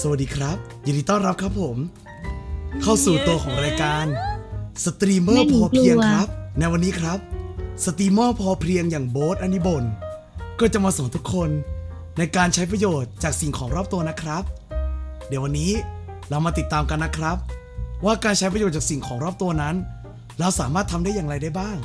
สวัสดีครับ ยินดีต้อนรับครับผม เข้าสู่ตัวของรายการ สตรีมเมอไม่ร์หนูพอเพียงกลัวครับ ในวันนี้ครับ สตรีมเมอร์พอเพียงอย่างโบ๊ทอนิบน ก็จะมาสอนทุกคนในการใช้ประโยชน์จากสิ่งของรอบตัวนะครับ เดี๋ยววันนี้เรามาติดตามกันนะครับ ว่าการใช้ประโยชน์จากสิ่งของรอบตัวนั้น เราสามารถทำได้อย่างไรได้บ้าง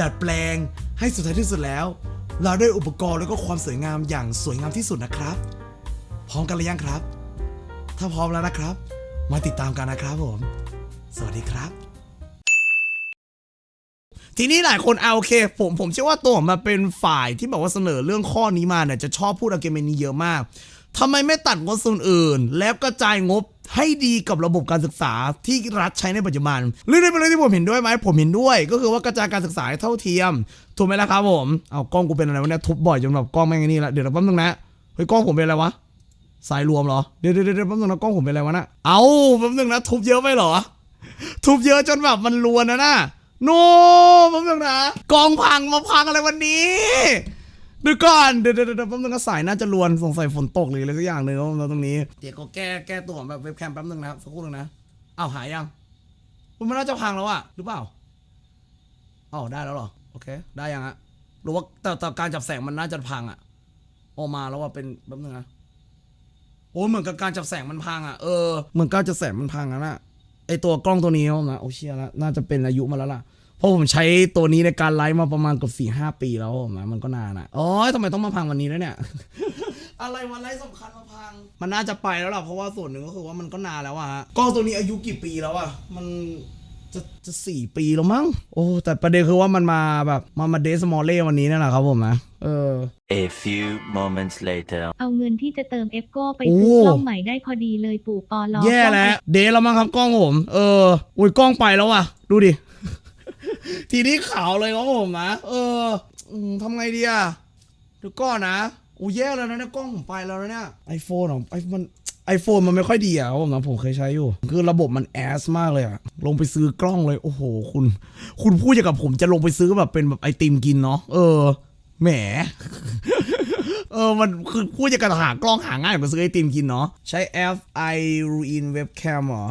ดัดแปลงให้สุดท้ายที่สุดแล้ว เราได้อุปกรณ์แล้วก็ความสวยงามอย่างสวยงามที่สุดนะครับ พร้อมกันหรือยังครับ ถ้าพร้อมแล้วนะครับ มาติดตามกันนะครับผม สวัสดีครับ ทีนี้หลายคนเอาโอเค ผมผมเชื่อว่าตัวผมมาเป็นฝ่ายที่บอกว่าเสนอเรื่องข้อนี้มาเนี่ยจะชอบพูดอาร์กิเมนี้เยอะมากทำไมไม่ตัดงบส่วนอื่น แล้วกระจายงบให้ดีกับระบบการศึกษาที่รัฐใช้ในปัจจุบันเรื่องนี้เป็นเรื่องที่ผมเห็นด้วยไหมผมเห็นด้วย ก็คือว่ากระจายการศึกษาให้เท่าเทียม ถูกไหมล่ะครับผมเอากล้องกูเป็นอะไรวะเนี่ยทุบบ่อยจนแบบกล้องแม่งไอ้นี่ละเดี๋ยวแป๊บนึงนะเฮ้ยกล้องผมเป็นอะไรวะ สายรวมเหรอ เดี๋ยวเดี๋ยวเดี๋ยวแป๊บนึงนะกล้องผมเป็นอะไรวะนะเอาแป๊บนึงนะทุบเยอะไปเหรอ ทุบเยอะจนแบบมันรวนนะน่ะโน้แป๊บนึงนะกองพังมาพังอะไรวันนี้เดี๋ยวก่อนเดี๋ยวเดี๋ยวเดี๋ยวแป๊บนึงนะสายน่าจะรวนสงสัยฝนตกหรืออะไรสักอย่างหนึ่งแล้วตรงนี้เดี๋ยวก็แก้แก้ตัวแบบเว็บแคมแป๊บนึงนะครับสักครู่นึงนะอ้าวหายยังมันน่าจะพังแล้วอะหรือเปล่าอ๋อได้แล้วเหรอโอเค ได้ยังอะหรือว่าแต่แต่การจับแสงมันน่าจะพังอะออกมาแล้วว่าเป็นแป๊บนึงนะโอ้เหมือนกับการจับแสงมันพังอะเออเหมือนการจับแสงมันพังอะนะไอตัวกล้องตัวนี้นะโอเชียแล้วน่าจะเป็นอายุมาแล้วล่ะเพราะผมใช้ตัวนี้ในการไลฟ์มาประมาณเกือบสี่ห้าปีแล้วนะมันก็นานอะอ๋อทำไมต้องมาพังวันนี้แล้วเนี่ยอะไรวันไลฟ์สำคัญมาพัง มันน่าจะไปแล้วล่ะเพราะว่าส่วนหนึ่งก็คือว่ามันก็นานแล้วอะฮะกล้องตัวนี้อายุกี่ปีแล้วอะมัน จะจะสี่ปีแล้วมั้ง โอ้ แต่ประเด็นคือว่ามันมาแบบมามาเดสมอลเล่วันนี้นั่นแหละครับผมนะ เออ A few moments later. เอาเงินที่จะเติมเอฟโก้ไปโอ้ซื้อกล้องใหม่ได้พอดีเลยปู่ปอลอแย่แล้วเดทแล้วมั้งครับกล้องผม เออ อุ้ยกล้องไปแล้วอะ ดูดิ ทีนี้ขาวเลยครับผมนะ เอออืมทำไงดีอะเดี๋ยวก่อนนะ อู้แย่แล้วนะเนี่ยกล้องผมไปแล้วนะเนี่ยไอโฟนของไอมันไอโฟนมันไม่ค่อยดีอะครับผมนะผมเคยใช้อยู่ คือระบบมันแอสมากเลยอะลงไปซื้อกล้องเลยโอ้โห คุณ คุณพูดอย่างกับผมจะลงไปซื้อแบบเป็นแบบไอติมกินเนาะเออแหมเออ มันคือพูดจะกระหากล้องหาง่ายกว่าซื้อไอติมกินเนาะใช้ F I Ruin Webcam เหรอ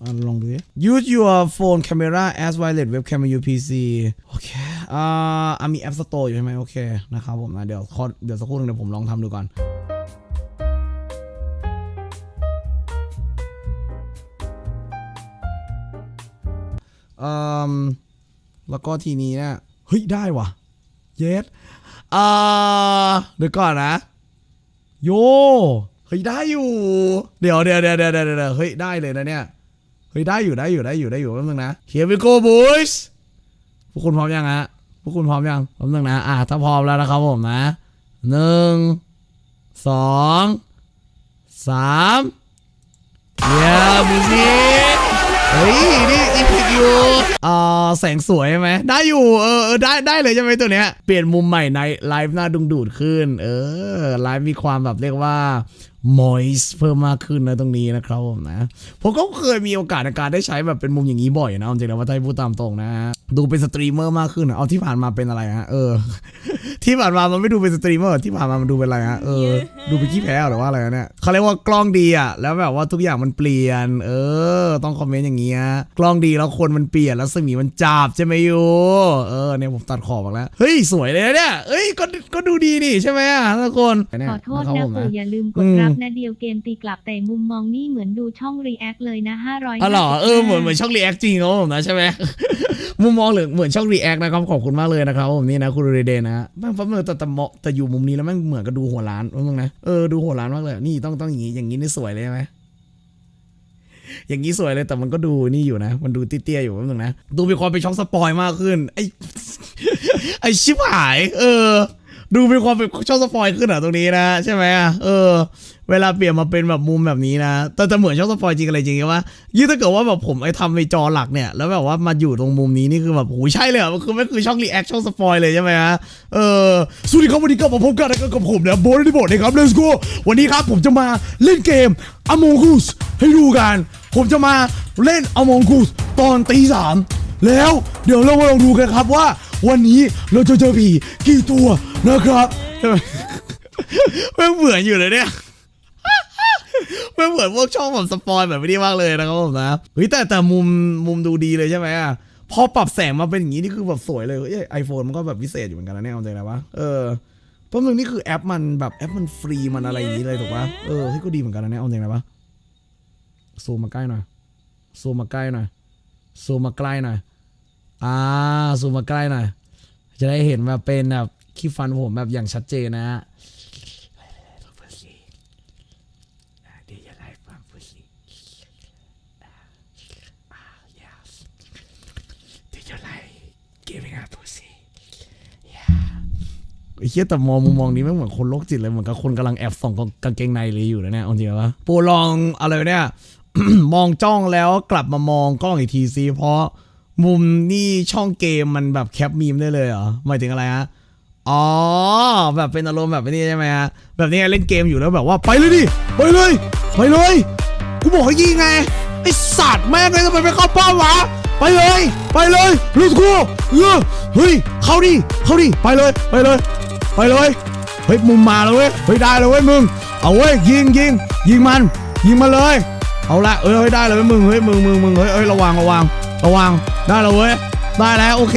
อะลองดู Use your phone camera as wireless webcam on your PC โอเค อ่ามี App Store อยู่ใช่ไหมโอเคนะครับผมนะเดี๋ยวขอเดี๋ยวสักครู่หนึงเดี๋ยวผมลองทำดูก่อนอืมแล้วก็ทีนี้เนี่ยเฮ้ย ได้ว่ะ เยสอ่าเดี๋ยวก่อนนะ โย เฮ้ย ได้อยู่ เดี๋ยวเดี๋ยวเดี๋ยวเดี๋ยวเดี๋ยวเฮ้ย ได้เลยนะเนี่ย เฮ้ย ได้อยู่ได้อยู่ได้อยู่ได้อยู่แป๊บนึงนะ Here we go boys พวกคุณพร้อมยังฮะ วกคุณพร้อมยังผมนึงนะอะถ้าพร้อมแล้วนะครับผมนะหนึ่งสองสามเยี่ยมสิเฮ้ย นี่อีพิกอยู่อ่า แสงสวยใช่ไหมได้อยู่เออได้ได้เลยใช่ไหมตัวเนี้ยเปลี่ยนมุมใหม่ในไลฟ์หน้าดึงดูดขึ้น เออไลฟ์มีความแบบเรียกว่า moist เพิ่มมากขึ้นนะตรงนี้นะครับผมนะผมก็เคยมีโอกาสในการได้ใช้แบบเป็นมุมอย่างนี้บ่อยนะจริงๆแล้วว่าถ้าให้พูดตามตรงนะฮะดูเป็นสตรีมเมอร์มากขึ้นเอาที่ผ่านมาเป็นอะไรฮะเออ ที่ผ่านมามันไม่ดูเป็นสตรีมเมอร์ที่ผ่านมามันดูเป็นอะไรฮะเออ ดูเป็นขี้แพ้หรือว่าอะไรวะเนี่ยเขาเรียกว่ากล้องดีอะแล้วแบบว่าทุกอย่างมันเปลี่ยน เออ ต้องคอมเมนต์อย่างเงี้ยกล้องดีแล้วคนมันเปลี่ยนแล้วสมีมันจับใช่ไหมยูเออเนี่ยผมตัดขอบออกแล้วเฮ้ยสวยเลยนะเนี่ยเอ้ยก็ก็ดูดีนี่ใช่ไหมอะทุกคนขอโทษครับนะผมปู่อย่าลืมกอืดมรับนะเดียวเกมตีกลับแต่มุมมองนี่เหมือนดูช่องรีแอคเลยนะ500อ๋อเหรอเออเหมือนเหมือนช่องรีแอคจริงครับผมนะใช่ไหมมุมมองเหลืองเหมือนช่องรีแอคนะครับขอบคุณมากเลยนะครับผมนี่นะคุณเรเดนนะฮะแม่งฟังแต่แต่เหมาะแต่อยู่มุมนี้แล้วแม่งเหมือนกับดูหัวร้านว่ามึงนะเออดูโหดร้ายมากเลย นี่ต้องต้องอย่างนี้อย่างนี้นี่สวยเลยใช่ไหมอย่างนี้สวยเลยแต่มันก็ดูนี่อยู่นะ มันดูเตี้ยๆอยู่ว่ามึงนะ ดูมีความเป็นช่องสปอยมากขึ้น ไอไอชิบหาย เออ ดูมีความเป็นช่องสปอยขึ้นเหรอตรงนี้นะ ใช่ไหมอะเออ เวลาเปลี่ยนมาเป็นแบบมุมแบบนี้นะแต่จะเหมือนช่องสปอยจริงอะไรจริงว่ายิ่งถ้าเกิดว่าแบบผมไอ้ทำในจอหลักเนี่ยแล้วแบบว่ามาอยู่ตรงมุมนี้นี่คือแบบโหใช่เลยอะมันคือไม่คือช่องรีแอคช่องสปอยเลยใช่ไหมฮะเออสวัสดีครับวันนี้กลับมาพบกันนะครับกับผมเนี่ยโบนที่บทนะครับ let's go วันนี้ครับผมจะมาเล่นเกม Among Us ให้ดูกัน ผมจะมาเล่น Among Us ตอนตีสามแล้วเดี๋ยวเรามาลองดูกันครับว่า วันนี้เราจะเจอผีกี่ตัวนะครับใช่ไหมแม่เหมือนอยู่เลยเนี่ย ไม่เหมือนพวกช่องแบบสปอยแบบนี้มากเลยนะครับผมนะเฮ้ยแต่แต่มุมมุมดูดีเลยใช่ไหมอะพอปรับแสงมาเป็นอย่างนี้นี่คือแบบสวยเลยเอ้ยไอโฟนมันก็แบบพิเศษอยู่เหมือนกันนะเนี่ยเอาใจนะวะเออเพราะมึงนี่คือแอปมันแบบแอปมันฟรีมันอะไรอย่างนี้เลยถูกปะเออที่ก็ดีเหมือนกันนะเนี่ยเอาใจนะวะซูมมาใกล้หน่อยซูมมาใกล้หน่อยซูมมาใกล้หน่อยอ่าซูมมาใกล้หน่อยจะได้เห็นแบบเป็นแบบขี้ฟันผมแบบอย่างชัดเจนนะฮะ เหี้ยแต่มองมุมมองนี้ไม่เหมือนคนโรคจิตเลยเหมือนกับคนกำลังแอบส่องกางเกงในเลยอยู่นะเนี่ยจริงปะปูลองอะไรเนี่ย มองจ้องแล้วกลับมามองกล้องอีกทีซิเพราะมุมนี่ช่องเกมมันแบบแคปมีมได้เลยเหรอหมายถึงอะไรฮะอ๋อแบบเป็นอารมณ์แบบนี้ใช่ไหมฮะแบบนี้เล่นเกมอยู่แล้วแบบว่าไปเลยดิไปเลยไปเลยกูบอกให้ยิงไงไอสัตว์แม่งเลยทำไมไม่เข้าเป้าวะไปเลย ไปเลยลูกกูเออเฮ้ยเข้าดิเข้าดิไปเลยไปเลย ไปเลยเฮ้ยมุมมาแล้วเว้ยเฮ้ยได้แล้วเว้ยมึงเอาเว้ยยิงยิงยิงมัน ยิงมาเลย เอาละเอ้ยเฮ้ยได้เลยเว้ยมึงเฮ้ยมึงมึงมึงเฮ้ยเฮ้ยระวังระวังระวังได้แล้วเว้ยได้แล้วโอเค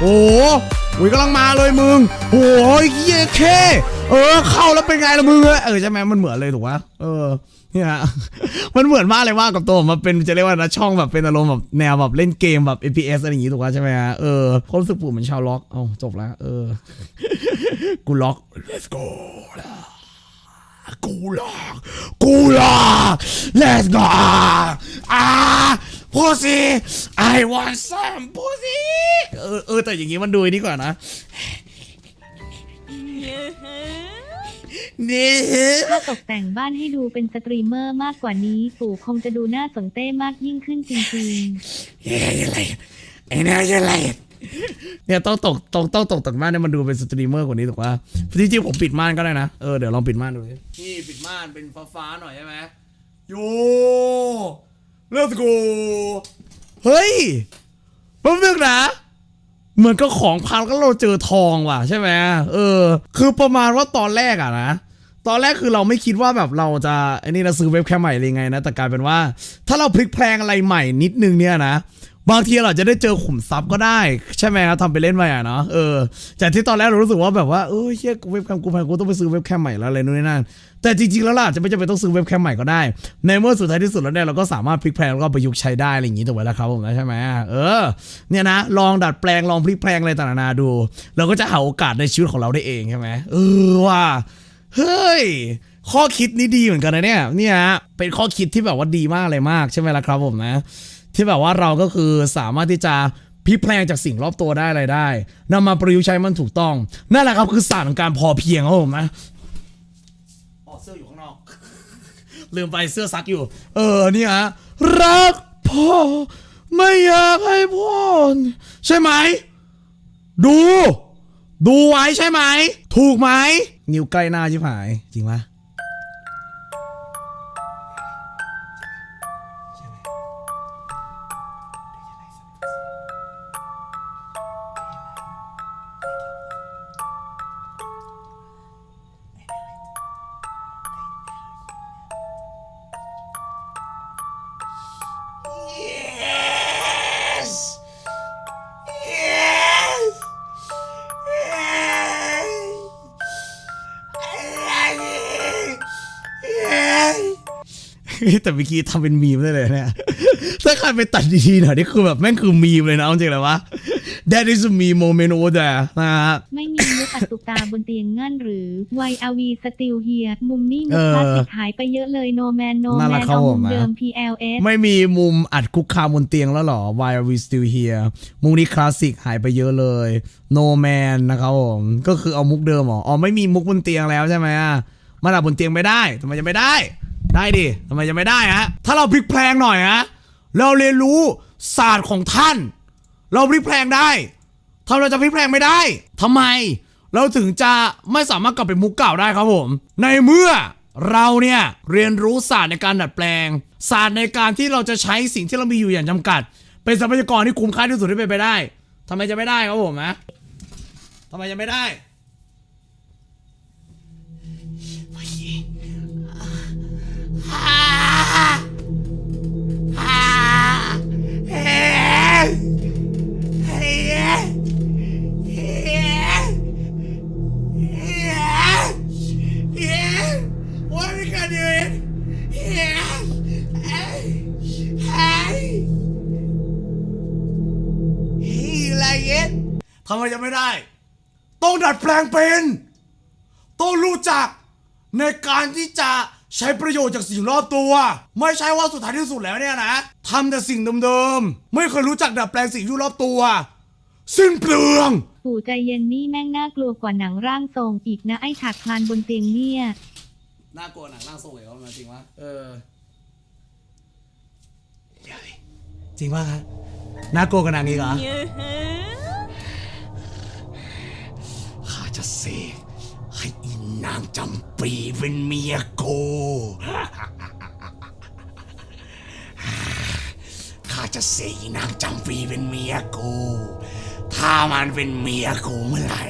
โอ้โหอุ้ยกำลังมาเลยมึงโอ้ยเหี้ยเค เออเข้าแล้วเป็นไงล่ะมึงเอ้ยเออใช่ไหมมันเหมือนเลยถูกปะเออ เนี่ยมันเหมือนมากเลยว่ากับตัวผมมันเป็นจะเรียกว่านะช่องแบบเป็นอารมณ์แบบแนวแบบเล่นเกมแบบ FPS อะไรอย่างงี้ถูกปะใช่ไหมฮะ เออความรู้สึกปู่เหมือนชาวล็อกเอ้าจบแล้ว เออ กูล็อก let's go กูล็อกกูล็อก let's go อ่า pussy I want some pussy เออเออแต่อย่างงี้มันดูดีกว่านะ นี่ถ้าตกแต่งบ้านให้ดูเป็นสตรีมเมอร์มากกว่านี้ปู่คงจะดูน่าสนเต้มากยิ่งขึ้นจริงๆเฮ้ยอะไรไอ้เนี่ยอะไรเนี่ยต้องตกต้องต้องตกแต่งม่านเนี่ยมันดูเป็นสตรีมเมอร์กว่านี้ถูกป่ะจริงๆผมปิดม่านก็ได้นะ เออเดี๋ยวลองปิดม่านดูดินี่ปิดม่านเป็นฟ้าๆหน่อยใช่ไหมโย let's go เฮ้ยแป๊บนึงนะ เหมือนก็ของพันก็เราเจอทองว่ะใช่ไหมเออ คือประมาณว่าตอนแรกอะนะ ตอนแรกคือเราไม่คิดว่าแบบเราจะไอ้นี่เราซื้อเว็บแคมใหม่เลยไงนะ แต่กลายเป็นว่า ถ้าเราพลิกแพลงอะไรใหม่นิดนึงเนี่ยนะ บางทีเราจะได้เจอขุมทรัพย์ก็ได้ ใช่ไหมครับทำไปเล่นไปอะเนาะเออจากที่ตอนแรกเรารู้สึกว่าแบบว่าเออเฮียเว็บแคมกูแพงกูต้องไปซื้อเว็บแคมใหม่แล้วอะไรนู่นนี่นั่นแต่จริงๆแล้วล่ะจะไม่จำเป็นต้องซื้อเว็บแคมใหม่ก็ได้ ในเมื่อสุดท้ายที่สุดแล้วเนี่ยเราก็สามารถพลิกแพลงแล้วก็ประยุกต์ใช้ได้อะไรอย่างงี้ถูกไหมล่ะครับผมนะใช่ไหมเออเนี่ยนะลองดัดแปลงลองพลิกแพลงอะไรต่างๆนานาดู เราก็จะหาโอกาสในชีวิตของเราได้เองใช่ไหมเออว่ะ เฮ้ย ข้อคิดนี้ดีเหมือนกันนะเนี่ย เนี่ยเป็นข้อคิดที่แบบว่าดีมากเลยมากใช่ไหมล่ะครับผมนะ ที่แบบว่าเราก็คือสามารถที่จะพิแพลงจากสิ่งรอบตัวได้อะไรได้นำมาประยุกต์ใช้มันถูกต้อง นั่นแหละครับคือศาสตร์ของการพอเพียงครับผมนะออเสื้ออยู่ข้างนอก ลืมไปเสื้อซักอยู่ เออเนี่ยฮะรักพ่อไม่อยากให้พ่อใช่ไหม ดู ดูไว้ใช่ไหม ถูกไหม นิ้วใกล้หน้าชิบหาย จริงปะ แต่เมื่อกี้ทำเป็นมีมได้เลยเนี่ย ถ้าใครไปตัดดีๆหน่อยนี่คือแบบแม่งคือมีมเลยนะเอาจริงเลยวะ That is a meme moment over there นะฮะ ไม่มีมุกอัดตุกตาบนเตียงงั้นหรือไวอาวีสติลเฮียมุมนี่มุเอกอคลาสสิกหายไปเยอะเลยโนแมนโนนั่นแมแหละนครับเอาผมุมมนะ เดิม PLS ไม่มีมุมอัดคุกคามบนเตียงแล้วเหรอ Why are we still here มุมนี้คลาสสิกหายไปเยอะเลย No man นะครับผม ก็คือเอามุกเดิมเหรอ อ๋อไม่มีมุกบนเตียงแล้วใช่ไหมอะมันอัดบนเตียงไม่ได้ทำไมจะไม่ได้ ได้ดิทำไมจะไม่ได้ฮะ ถ้าเราพลิกแพลงหน่อยฮะ เราเรียนรู้ศาสตร์ของท่าน เราพลิกแพลงได้ทำไมเราจะพลิกแพลงไม่ได้ทำไม เราถึงจะไม่สามารถกลับไปมุกเก่าได้ครับผม ในเมื่อเราเนี่ยเรียนรู้ศาสตร์ในการดัดแปลง ศาสตร์ในการที่เราจะใช้สิ่งที่เรามีอยู่อย่างจำกัด เป็นทรัพยากรที่คุ้มค่าที่สุดที่เป็นไปได้ทำไมจะไม่ได้ครับผมนะทำไมจะไม่ได้ ทำไมจะไม่ได้ ต้องดัดแปลงเป็น ต้องรู้จักในการที่จะใช้ประโยชน์จากสิ่งรอบตัว ไม่ใช่ว่าสุดท้ายที่สุดแล้วเนี่ยนะทำแต่สิ่งเดิมๆ ไม่เคยรู้จักดัดแปลงสิ่งที่รอบตัว สิ้นเปลือง ปู่ใจเย็นนี่แม่งน่ากลัวกว่าหนังร่างทรงอีกนะไอ้ฉากคลานบนเตียงเนี่ย น่ากลัวหนังร่างทรงเหรอมาจริงวะเออเดี๋ยวดิจริงป่ะคะน่ากลัวกับหนังอีกเหรอข้า จะเสกให้อีนางจำปีเป็นเมียกูข้าจะเสกอีนางจำปีเป็นเมียกู ถ้ามันเป็นเมียกูเมื่อไหร่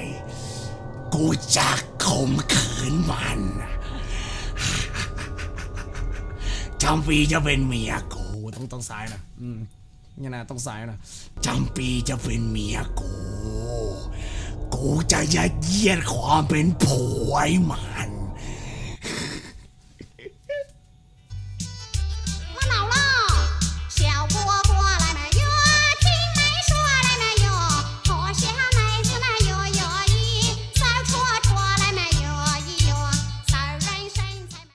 กูจะข่มขืนมันจำปีจะเป็นเมียกูต้องต้องซ้ายนะอืมเนี่ยนะต้องซ้ายนะจำปีจะเป็นเมียกูกู จะยัดเยียดความเป็นผัวให้มัน